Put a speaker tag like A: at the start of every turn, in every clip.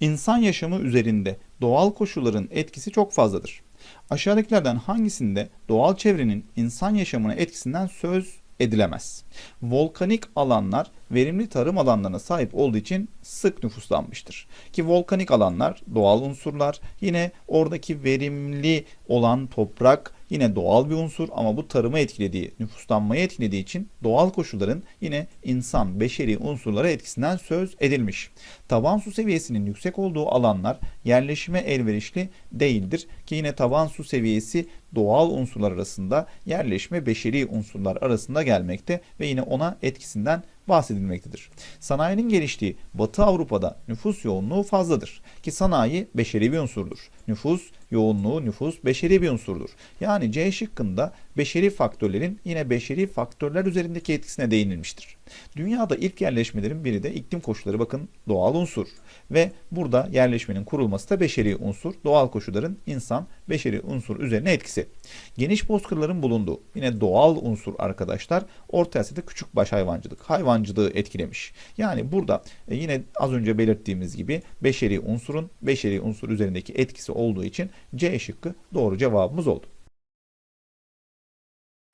A: İnsan yaşamı üzerinde doğal koşulların etkisi çok fazladır. Aşağıdakilerden hangisinde doğal çevrenin insan yaşamına etkisinden söz edilemez? Volkanik alanlar verimli tarım alanlarına sahip olduğu için sık nüfuslanmıştır. Ki volkanik alanlar doğal unsurlar, yine oradaki verimli olan toprak yine doğal bir unsur ama bu tarımı etkilediği, nüfuslanmayı etkilediği için doğal koşulların yine insan, beşeri unsurlara etkisinden söz edilmiş. Taban su seviyesinin yüksek olduğu alanlar yerleşime elverişli değildir ki yine taban su seviyesi doğal unsurlar arasında yerleşme beşeri unsurlar arasında gelmekte ve yine ona etkisinden bahsedilmektedir. Sanayinin geliştiği Batı Avrupa'da nüfus yoğunluğu fazladır ki sanayi beşeri bir unsurdur. Nüfus yoğunluğu nüfus beşeri bir unsurdur. Yani C şıkkında beşeri faktörlerin yine beşeri faktörler üzerindeki etkisine değinilmiştir. Dünyada ilk yerleşmelerin biri de iklim koşulları bakın doğal unsur ve burada yerleşmenin kurulması da beşeri unsur. Doğal koşulların insan beşeri unsur üzerine etkisi. Geniş bozkırların bulunduğu yine doğal unsur arkadaşlar Orta Asya'da küçük baş hayvancılık, hayvancılığı etkilemiş. Yani burada e, yine az önce belirttiğimiz gibi beşeri unsurun beşeri unsur üzerindeki etkisi olduğu için C şıkkı doğru cevabımız oldu.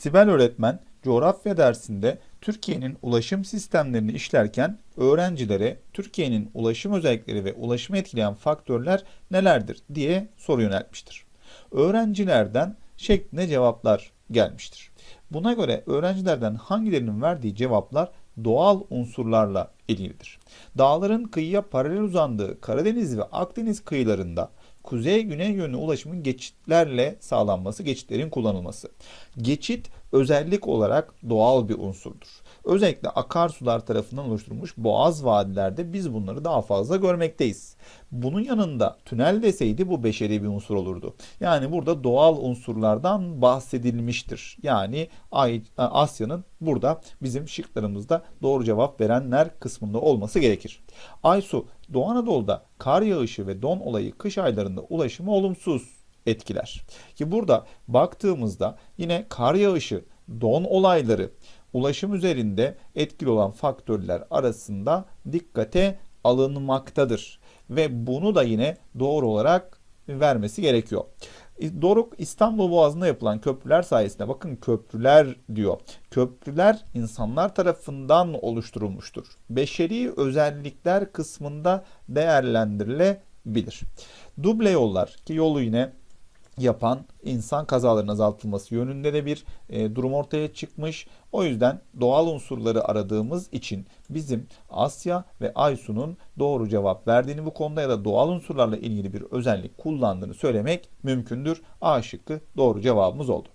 A: Sibel öğretmen coğrafya dersinde Türkiye'nin ulaşım sistemlerini işlerken öğrencilere Türkiye'nin ulaşım özellikleri ve ulaşımı etkileyen faktörler nelerdir diye soru yöneltmiştir. Öğrencilerden şeklinde cevaplar gelmiştir. Buna göre öğrencilerden hangilerinin verdiği cevaplar doğal unsurlarla ilgilidir. Dağların kıyıya paralel uzandığı Karadeniz ve Akdeniz kıyılarında kuzey-güney yönlü ulaşımın geçitlerle sağlanması, geçitlerin kullanılması. Geçit özellik olarak doğal bir unsurdur. Özellikle akarsular tarafından oluşturulmuş boğaz vadilerde biz bunları daha fazla görmekteyiz. Bunun yanında tünel deseydi bu beşeri bir unsur olurdu. Yani burada doğal unsurlardan bahsedilmiştir. Yani Asya'nın burada bizim şıklarımızda doğru cevap verenler kısmında olması gerekir. Aysu, Doğu Anadolu'da kar yağışı ve don olayı kış aylarında ulaşımı olumsuz etkiler. Ki burada baktığımızda yine kar yağışı, don olayları ulaşım üzerinde etkili olan faktörler arasında dikkate alınmaktadır. Ve bunu da yine doğru olarak vermesi gerekiyor. Doruk İstanbul Boğazı'nda yapılan köprüler sayesinde bakın köprüler diyor. Köprüler insanlar tarafından oluşturulmuştur. Beşeri özellikler kısmında değerlendirilebilir. Duble yollar ki yolu yine yapan insan kazalarının azaltılması yönünde de bir e, durum ortaya çıkmış. O yüzden doğal unsurları aradığımız için bizim Asya ve Aysu'nun doğru cevap verdiğini bu konuda ya da doğal unsurlarla ilgili bir özellik kullandığını söylemek mümkündür. A şıkkı doğru cevabımız oldu.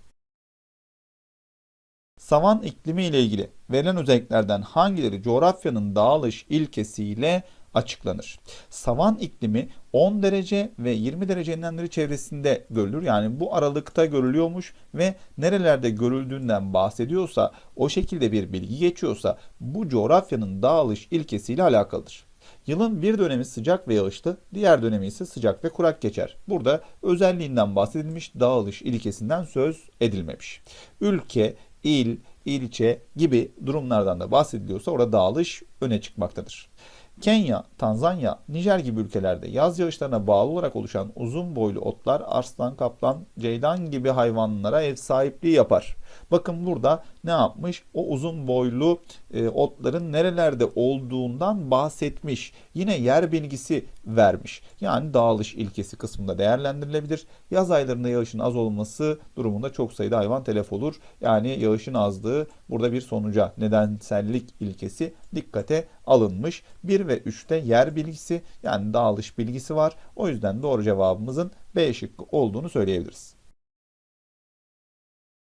A: Savan iklimi ile ilgili verilen özelliklerden hangileri coğrafyanın dağılış ilkesiyle açıklanır. Savan iklimi 10 derece ve 20 derece enlemleri çevresinde görülür. Yani bu aralıkta görülüyormuş ve nerelerde görüldüğünden bahsediyorsa, o şekilde bir bilgi geçiyorsa bu coğrafyanın dağılış ilkesiyle alakalıdır. Yılın bir dönemi sıcak ve yağışlı, diğer dönemi ise sıcak ve kurak geçer. Burada özelliğinden bahsedilmiş, dağılış ilkesinden söz edilmemiş. Ülke, il, ilçe gibi durumlardan da bahsediliyorsa orada dağılış öne çıkmaktadır. Kenya, Tanzanya, Nijer gibi ülkelerde yaz yağışlarına bağlı olarak oluşan uzun boylu otlar arslan, kaplan, ceylan gibi hayvanlara ev sahipliği yapar. Bakın burada ne yapmış? O uzun boylu e, otların nerelerde olduğundan bahsetmiş. Yine yer bilgisi vermiş. Yani dağılış ilkesi kısmında değerlendirilebilir. Yaz aylarında yağışın az olması durumunda çok sayıda hayvan telef olur. Yani yağışın azlığı burada bir sonuca nedensellik ilkesi dikkate alınmış. 1 ve 3'te yer bilgisi yani dağılış bilgisi var. O yüzden doğru cevabımızın B şıkkı olduğunu söyleyebiliriz.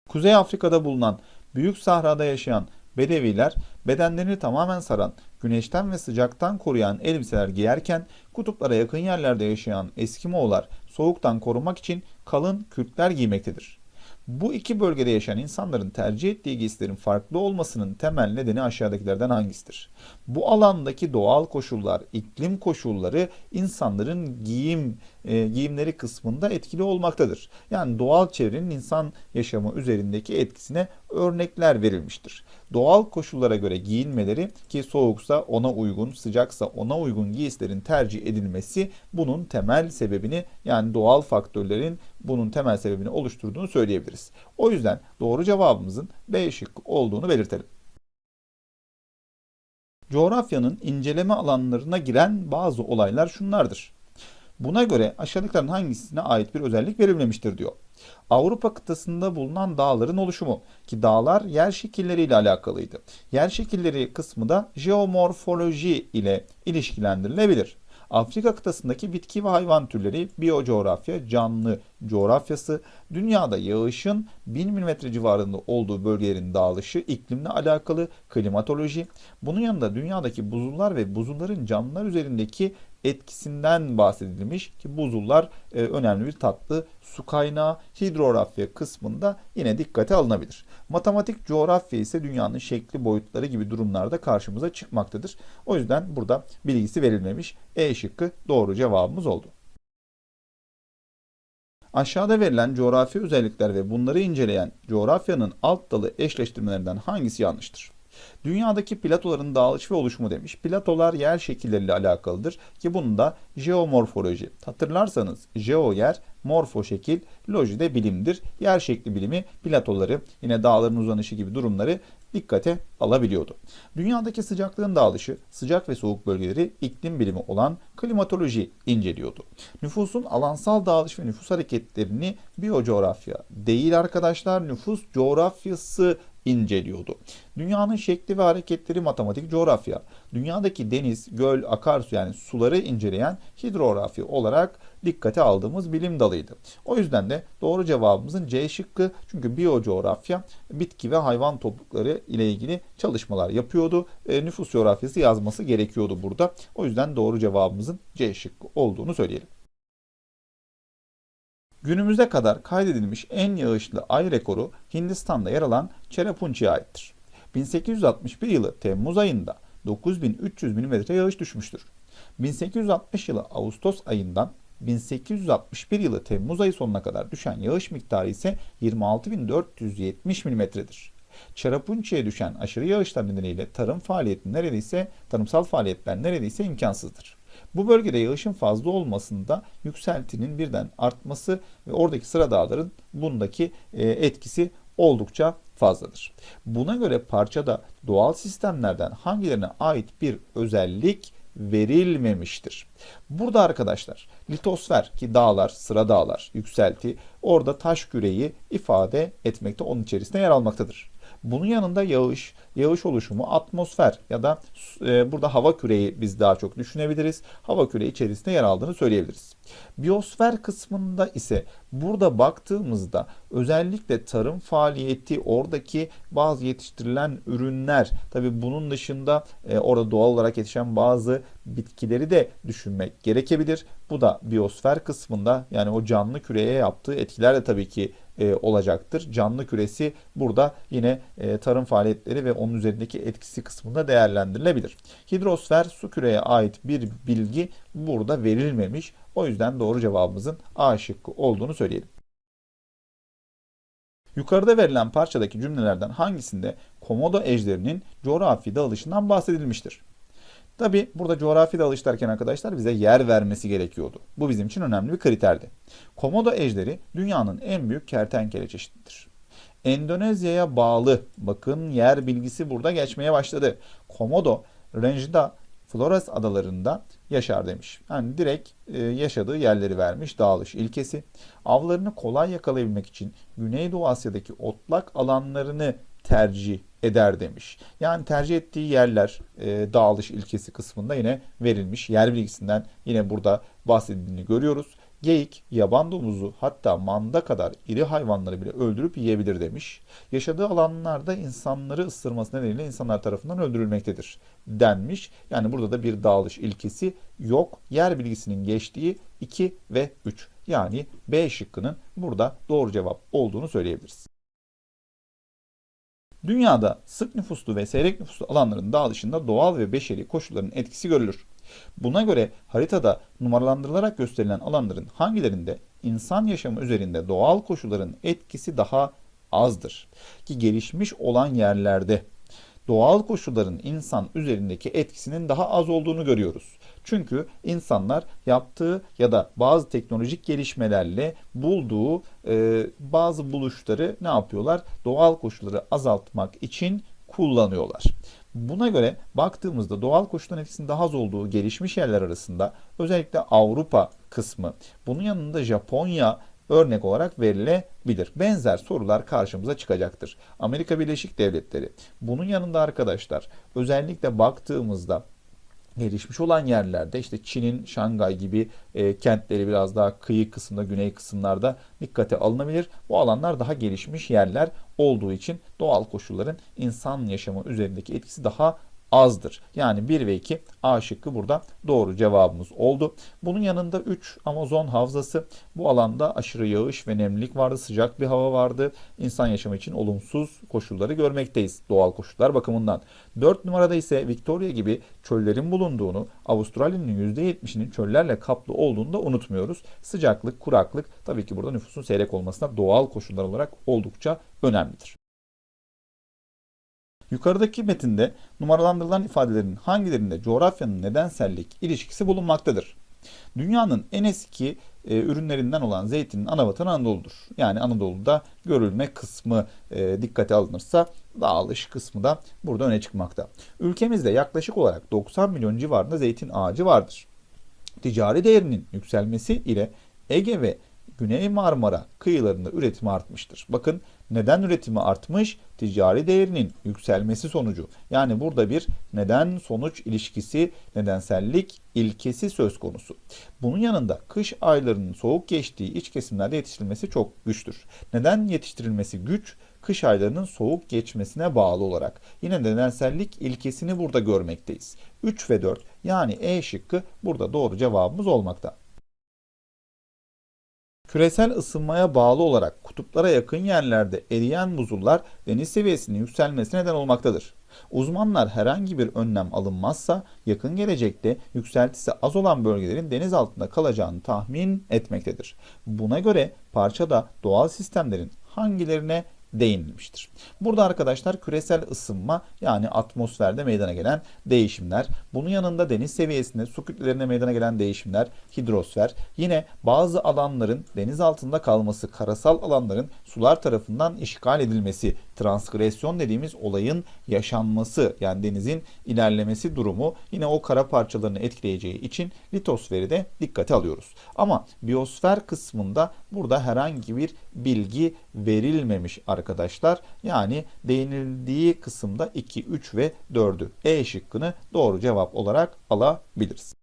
A: Kuzey Afrika'da bulunan Büyük Sahra'da yaşayan Bedeviler bedenlerini tamamen saran, güneşten ve sıcaktan koruyan elbiseler giyerken kutuplara yakın yerlerde yaşayan Eskimoğullar soğuktan korunmak için kalın kürkler giymektedir. Bu iki bölgede yaşayan insanların tercih ettiği giysilerin farklı olmasının temel nedeni aşağıdakilerden hangisidir? Bu alandaki doğal koşullar, iklim koşulları insanların giyim e, giyimleri kısmında etkili olmaktadır. Yani doğal çevrenin insan yaşamı üzerindeki etkisine örnekler verilmiştir. Doğal koşullara göre giyinmeleri ki soğuksa ona uygun, sıcaksa ona uygun giysilerin tercih edilmesi bunun temel sebebini yani doğal faktörlerin bunun temel sebebini oluşturduğunu söyleyebiliriz. O yüzden doğru cevabımızın B şıkkı olduğunu belirtelim. Coğrafyanın inceleme alanlarına giren bazı olaylar şunlardır. Buna göre aşağıdakilerin hangisine ait bir özellik verilmemiştir diyor. Avrupa kıtasında bulunan dağların oluşumu ki dağlar yer şekilleriyle alakalıydı. Yer şekilleri kısmı da jeomorfoloji ile ilişkilendirilebilir. Afrika kıtasındaki bitki ve hayvan türleri, biyocoğrafya, canlı coğrafyası, dünyada yağışın 1000 mm civarında olduğu bölgelerin dağılışı, iklimle alakalı klimatoloji, bunun yanında dünyadaki buzullar ve buzulların canlılar üzerindeki etkisinden bahsedilmiş ki buzullar e, önemli bir tatlı su kaynağı hidrografya kısmında yine dikkate alınabilir. Matematik coğrafya ise dünyanın şekli boyutları gibi durumlarda karşımıza çıkmaktadır. O yüzden burada bilgisi verilmemiş. E şıkkı doğru cevabımız oldu. Aşağıda verilen coğrafi özellikler ve bunları inceleyen coğrafyanın alt dalı eşleştirmelerinden hangisi yanlıştır? Dünyadaki platoların dağılış ve oluşumu demiş. Platolar yer şekilleriyle alakalıdır ki bunun da jeomorfoloji. Hatırlarsanız jeo yer, morfo şekil, loji de bilimdir. Yer şekli bilimi platoları, yine dağların uzanışı gibi durumları dikkate alabiliyordu. Dünyadaki sıcaklığın dağılışı, sıcak ve soğuk bölgeleri iklim bilimi olan klimatoloji inceliyordu. Nüfusun alansal dağılış ve nüfus hareketlerini biyocoğrafya değil arkadaşlar nüfus coğrafyası inceliyordu. Dünyanın şekli ve hareketleri matematik coğrafya, dünyadaki deniz, göl, akarsu yani suları inceleyen hidrografya olarak dikkate aldığımız bilim dalıydı. O yüzden de doğru cevabımızın C şıkkı çünkü biyocoğrafya bitki ve hayvan toplulukları ile ilgili çalışmalar yapıyordu. E, nüfus coğrafyası yazması gerekiyordu burada. O yüzden doğru cevabımızın C şıkkı olduğunu söyleyelim. Günümüze kadar kaydedilmiş en yağışlı ay rekoru Hindistan'da yer alan Cherrapunchi'ye aittir. 1861 yılı Temmuz ayında 9300 mm yağış düşmüştür. 1860 yılı Ağustos ayından 1861 yılı Temmuz ayı sonuna kadar düşen yağış miktarı ise 26.470 mm'dir. Çarapunçi'ye düşen aşırı yağışlar nedeniyle tarım faaliyeti neredeyse tarımsal faaliyetler neredeyse imkansızdır. Bu bölgede yağışın fazla olmasında yükseltinin birden artması ve oradaki sıra dağların bundaki e, etkisi oldukça fazladır. Buna göre parçada doğal sistemlerden hangilerine ait bir özellik verilmemiştir. Burada arkadaşlar litosfer ki dağlar, sıra dağlar, yükselti orada taş küreyi ifade etmekte onun içerisinde yer almaktadır. Bunun yanında yağış, yağış oluşumu atmosfer ya da e, burada hava küreyi biz daha çok düşünebiliriz. Hava küreyi içerisinde yer aldığını söyleyebiliriz. Biyosfer kısmında ise burada baktığımızda özellikle tarım faaliyeti oradaki bazı yetiştirilen ürünler tabi bunun dışında e, orada doğal olarak yetişen bazı bitkileri de düşünmek gerekebilir. Bu da biyosfer kısmında yani o canlı küreye yaptığı etkiler de tabii ki e, olacaktır. Canlı küresi burada yine e, tarım faaliyetleri ve onun üzerindeki etkisi kısmında değerlendirilebilir. Hidrosfer su küreye ait bir bilgi burada verilmemiş. O yüzden doğru cevabımızın A şıkkı olduğunu söyleyelim. Yukarıda verilen parçadaki cümlelerden hangisinde komodo ejderinin coğrafi dağılışından bahsedilmiştir? Tabi burada coğrafi dağılış derken arkadaşlar bize yer vermesi gerekiyordu. Bu bizim için önemli bir kriterdi. Komodo ejderi dünyanın en büyük kertenkele çeşididir. Endonezya'ya bağlı bakın yer bilgisi burada geçmeye başladı. Komodo Range'da Flores adalarında yaşar demiş. Yani direkt e, yaşadığı yerleri vermiş dağılış ilkesi. Avlarını kolay yakalayabilmek için Güneydoğu Asya'daki otlak alanlarını tercih eder demiş. Yani tercih ettiği yerler e, dağılış ilkesi kısmında yine verilmiş. Yer bilgisinden yine burada bahsedildiğini görüyoruz. Geyik, yaban domuzu hatta manda kadar iri hayvanları bile öldürüp yiyebilir demiş. Yaşadığı alanlarda insanları ısırması nedeniyle insanlar tarafından öldürülmektedir denmiş. Yani burada da bir dağılış ilkesi yok. Yer bilgisinin geçtiği 2 ve 3. Yani B şıkkının burada doğru cevap olduğunu söyleyebiliriz. Dünyada sık nüfuslu ve seyrek nüfuslu alanların dağılışında doğal ve beşeri koşulların etkisi görülür. Buna göre haritada numaralandırılarak gösterilen alanların hangilerinde insan yaşamı üzerinde doğal koşulların etkisi daha azdır? Ki gelişmiş olan yerlerde doğal koşulların insan üzerindeki etkisinin daha az olduğunu görüyoruz. Çünkü insanlar yaptığı ya da bazı teknolojik gelişmelerle bulduğu e, bazı buluşları ne yapıyorlar? Doğal koşulları azaltmak için kullanıyorlar. Buna göre baktığımızda doğal koşulların etkisinin daha az olduğu gelişmiş yerler arasında özellikle Avrupa kısmı, bunun yanında Japonya örnek olarak verilebilir. Benzer sorular karşımıza çıkacaktır. Amerika Birleşik Devletleri. Bunun yanında arkadaşlar özellikle baktığımızda gelişmiş olan yerlerde işte Çin'in Şangay gibi e, kentleri biraz daha kıyı kısımda, güney kısımlarda dikkate alınabilir. Bu alanlar daha gelişmiş yerler olduğu için doğal koşulların insan yaşamı üzerindeki etkisi daha azdır. Yani 1 ve 2 A şıkkı burada doğru cevabımız oldu. Bunun yanında 3 Amazon havzası. Bu alanda aşırı yağış ve nemlilik vardı. Sıcak bir hava vardı. İnsan yaşamı için olumsuz koşulları görmekteyiz doğal koşullar bakımından. 4 numarada ise Victoria gibi çöllerin bulunduğunu, Avustralya'nın %70'inin çöllerle kaplı olduğunu da unutmuyoruz. Sıcaklık, kuraklık tabii ki burada nüfusun seyrek olmasına doğal koşullar olarak oldukça önemlidir. Yukarıdaki metinde numaralandırılan ifadelerin hangilerinde coğrafyanın nedensellik ilişkisi bulunmaktadır? Dünyanın en eski e, ürünlerinden olan zeytinin ana vatanı Anadolu'dur. Yani Anadolu'da görülme kısmı e, dikkate alınırsa dağılış kısmı da burada öne çıkmakta. Ülkemizde yaklaşık olarak 90 milyon civarında zeytin ağacı vardır. Ticari değerinin yükselmesi ile Ege ve Güney Marmara kıyılarında üretimi artmıştır. Bakın neden üretimi artmış? Ticari değerinin yükselmesi sonucu. Yani burada bir neden sonuç ilişkisi, nedensellik ilkesi söz konusu. Bunun yanında kış aylarının soğuk geçtiği iç kesimlerde yetiştirilmesi çok güçtür. Neden yetiştirilmesi güç? Kış aylarının soğuk geçmesine bağlı olarak. Yine nedensellik ilkesini burada görmekteyiz. 3 ve 4 yani E şıkkı burada doğru cevabımız olmakta. Küresel ısınmaya bağlı olarak kutuplara yakın yerlerde eriyen buzullar deniz seviyesinin yükselmesine neden olmaktadır. Uzmanlar herhangi bir önlem alınmazsa yakın gelecekte yükseltisi az olan bölgelerin deniz altında kalacağını tahmin etmektedir. Buna göre parçada doğal sistemlerin hangilerine değinilmiştir. Burada arkadaşlar küresel ısınma yani atmosferde meydana gelen değişimler, bunun yanında deniz seviyesinde su kütlelerinde meydana gelen değişimler, hidrosfer, yine bazı alanların deniz altında kalması, karasal alanların sular tarafından işgal edilmesi, transgresyon dediğimiz olayın yaşanması yani denizin ilerlemesi durumu yine o kara parçalarını etkileyeceği için litosferi de dikkate alıyoruz. Ama biosfer kısmında burada herhangi bir bilgi verilmemiş arkadaşlar. Yani değinildiği kısımda 2, 3 ve 4'ü E şıkkını doğru cevap olarak alabiliriz.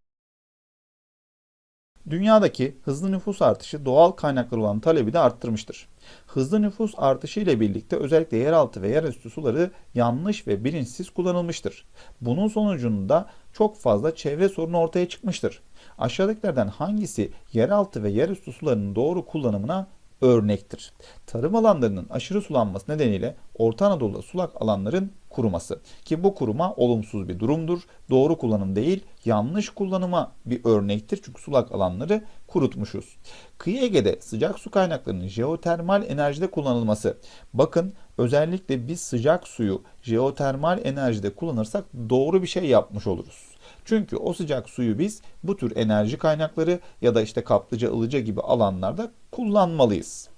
A: Dünyadaki hızlı nüfus artışı doğal kaynaklar olan talebi de arttırmıştır. Hızlı nüfus artışı ile birlikte özellikle yeraltı ve yerüstü suları yanlış ve bilinçsiz kullanılmıştır. Bunun sonucunda çok fazla çevre sorunu ortaya çıkmıştır. Aşağıdakilerden hangisi yeraltı ve yerüstü sularının doğru kullanımına örnektir. Tarım alanlarının aşırı sulanması nedeniyle Orta Anadolu'da sulak alanların kuruması ki bu kuruma olumsuz bir durumdur. Doğru kullanım değil, yanlış kullanıma bir örnektir. Çünkü sulak alanları kurutmuşuz. Kıyı Ege'de sıcak su kaynaklarının jeotermal enerjide kullanılması. Bakın özellikle biz sıcak suyu jeotermal enerjide kullanırsak doğru bir şey yapmış oluruz. Çünkü o sıcak suyu biz bu tür enerji kaynakları ya da işte kaplıca, ılıca gibi alanlarda kullanmalıyız.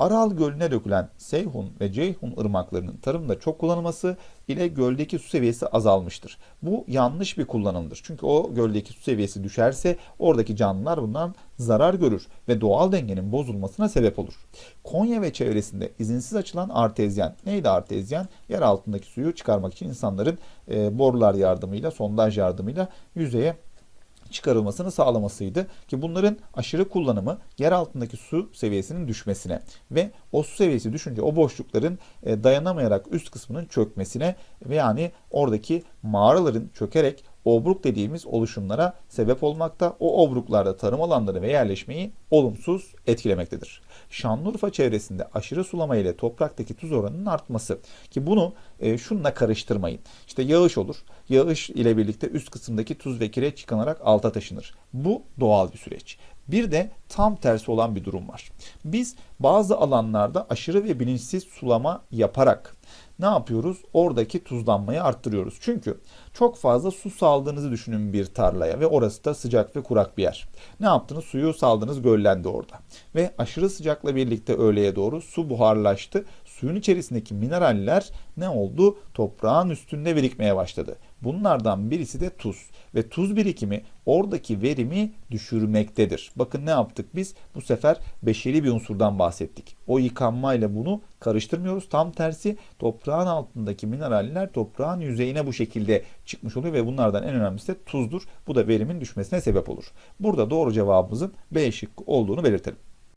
A: Aral Gölü'ne dökülen Seyhun ve Ceyhun ırmaklarının tarımda çok kullanılması ile göldeki su seviyesi azalmıştır. Bu yanlış bir kullanımdır. Çünkü o göldeki su seviyesi düşerse oradaki canlılar bundan zarar görür ve doğal dengenin bozulmasına sebep olur. Konya ve çevresinde izinsiz açılan artezyen. Neydi artezyen? Yer altındaki suyu çıkarmak için insanların e, borular yardımıyla, sondaj yardımıyla yüzeye çıkarılmasını sağlamasıydı ki bunların aşırı kullanımı yer altındaki su seviyesinin düşmesine ve o su seviyesi düşünce o boşlukların e, dayanamayarak üst kısmının çökmesine ve yani oradaki mağaraların çökerek obruk dediğimiz oluşumlara sebep olmakta. O obruklarda tarım alanları ve yerleşmeyi olumsuz etkilemektedir. Şanlıurfa çevresinde aşırı sulama ile topraktaki tuz oranının artması ki bunu e, şununla karıştırmayın. İşte yağış olur. Yağış ile birlikte üst kısımdaki tuz ve kireç yıkanarak alta taşınır. Bu doğal bir süreç. Bir de tam tersi olan bir durum var. Biz bazı alanlarda aşırı ve bilinçsiz sulama yaparak ne yapıyoruz? Oradaki tuzlanmayı arttırıyoruz. Çünkü çok fazla su saldığınızı düşünün bir tarlaya ve orası da sıcak ve kurak bir yer. Ne yaptınız? Suyu saldınız göllendi orada. Ve aşırı sıcakla birlikte öğleye doğru su buharlaştı. Suyun içerisindeki mineraller ne oldu? Toprağın üstünde birikmeye başladı. Bunlardan birisi de tuz ve tuz birikimi oradaki verimi düşürmektedir. Bakın ne yaptık biz? Bu sefer beşeri bir unsurdan bahsettik. O yıkanmayla bunu karıştırmıyoruz. Tam tersi toprağın altındaki mineraller toprağın yüzeyine bu şekilde çıkmış oluyor ve bunlardan en önemlisi de tuzdur. Bu da verimin düşmesine sebep olur. Burada doğru cevabımızın B şıkkı olduğunu belirtelim.